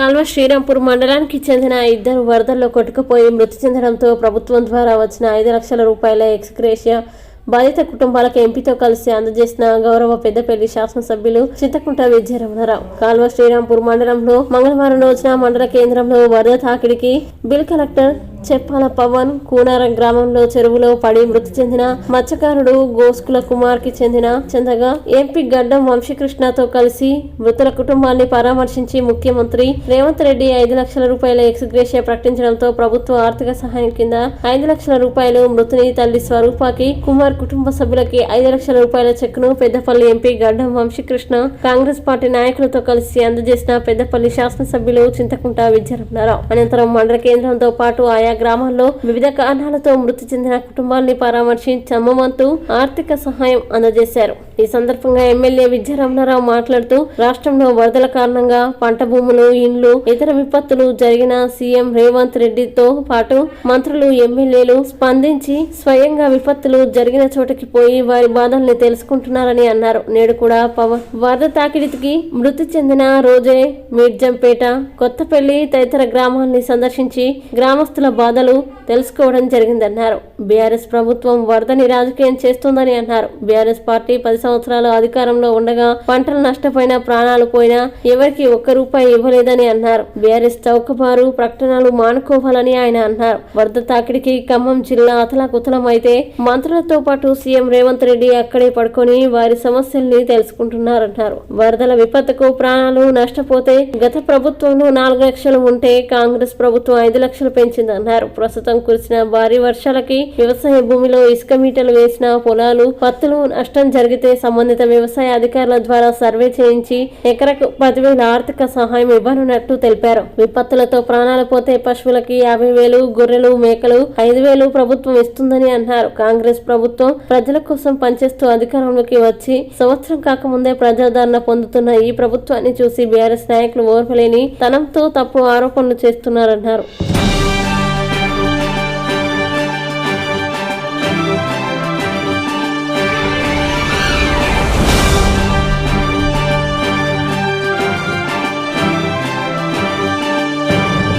కాల్వ శ్రీరాంపూర్ మండలానికి చెందిన ఇద్దరు వరదల్లో కొట్టుకుపోయి మృతి చెందడంతో ప్రభుత్వం ద్వారా వచ్చిన ఐదు లక్షల రూపాయల ఎక్స్గ్రేషియా బాధిత కుటుంబాలకు ఎంపీతో కలిసి అందజేసిన గౌరవ పెద్దపల్లి శాసనసభ్యులు చింతకుంట విజయరమణరావు కాల్వ శ్రీరాంపూర్ మండలంలో మంగళవారం రోజున మండల కేంద్రంలో వరద తాకిడికి బిల్ కలెక్టర్ చెప్పాల పవన్ కూనారం గ్రామంలో చెరువులో పడి మృతి చెందిన మత్స్యకారుడు గోస్కుల కుమార్కి చెందిన చెందగా ఎంపీ గడ్డం వంశీకృష్ణతో కలిసి మృతుల కుటుంబాన్ని పరామర్శించి ముఖ్యమంత్రి రేవంత్ రెడ్డి ఐదు లక్షల రూపాయల ఎక్స్గ్రేషియా ప్రకటించడంతో ప్రభుత్వ ఆర్థిక సహాయం కింద ఐదు లక్షల రూపాయలు మృతుని తల్లి స్వరూపాకి కుమార్ కుటుంబ సభ్యులకి ఐదు లక్షల రూపాయల చెక్కును పెద్దపల్లి ఎంపీ గడ్డం వంశీకృష్ణ కాంగ్రెస్ పార్టీ నాయకులతో కలిసి అందజేసిన పెద్దపల్లి శాసనసభ్యులు చింతకుంట విజయరమణారావు అనంతరం మండల కేంద్రంతో పాటు ఆయా గ్రామాల్లో వివిధ కారణాలతో మృతి చెందిన కుటుంబాల్ని పరామర్శి చమ్మమంతు ఆర్థిక సహాయం అందజేశారు. ఈ సందర్భంగా ఎమ్మెల్యే విద్యారమణారావు మాట్లాడుతూ రాష్ట్రంలో వరదల కారణంగా పంట భూములు ఇండ్లు ఇతర విపత్తులు జరిగిన సీఎం రేవంత్ రెడ్డితో పాటు మంత్రులు ఎమ్మెల్యేలు స్పందించి స్వయంగా విపత్తులు జరిగిన చోటకి పోయి వారి బాధల్ని తెలుసుకుంటున్నారని అన్నారు. నేడు కూడా పవన్ వరద తాకిడికి మృతి చెందిన రోజే మీర్జంపేట కొత్తపల్లి తదితర గ్రామాల్ని సందర్శించి గ్రామస్తుల బాధలు తెలుసుకోవడం జరిగిందన్నారు. బీఆర్ఎస్ ప్రభుత్వం వరదని రాజకీయం చేస్తోందని అన్నారు. బీఆర్ఎస్ పార్టీ పది సంవత్సరాలు అధికారంలో ఉండగా పంటలు నష్టపోయినా ప్రాణాలు పోయినా ఎవరికి ఒక్క రూపాయి ఇవ్వలేదని అన్నారు. బీఆర్ఎస్ చౌకబారు ప్రకటనలు మానుకోవాలని ఆయన అన్నారు. వరద తాకిడికి ఖమ్మం జిల్లా అతలాకుతలం అయితే మంత్రులతో పాటు సీఎం రేవంత్ రెడ్డి అక్కడే పడుకొని వారి సమస్యల్ని తెలుసుకుంటున్నారన్నారు. వరదల విపత్తుకు ప్రాణాలు నష్టపోతే గత ప్రభుత్వంలో నాలుగు లక్షలు ఉంటే కాంగ్రెస్ ప్రభుత్వం ఐదు లక్షలు పెంచిందన్నారు. ప్రస్తుతం కురిసిన భారీ వర్షాలకి వ్యవసాయ భూమిలో ఇసుక మీటలు వేసిన పొలాలు పత్తులు నష్టం జరిగితే సంబంధిత వ్యవసాయ అధికారుల ద్వారా సర్వే చేయించి ఎకరకు పదివేల ఆర్థిక సహాయం ఇవ్వనున్నట్టు తెలిపారు. విపత్తులతో ప్రాణాలు పోతే పశువులకి యాభై వేలు గొర్రెలు మేకలు ఐదు వేలు ప్రభుత్వం ఇస్తుందని అన్నారు. కాంగ్రెస్ ప్రభుత్వం ప్రజల కోసం పనిచేస్తూ అధికారంలోకి వచ్చి సంవత్సరం కాకముందే ప్రజాదరణ పొందుతున్న ఈ ప్రభుత్వాన్ని చూసి బీఆర్ఎస్ నాయకులు ఓర్వలేని తనంతో తప్పు ఆరోపణలు చేస్తున్నారన్నారు.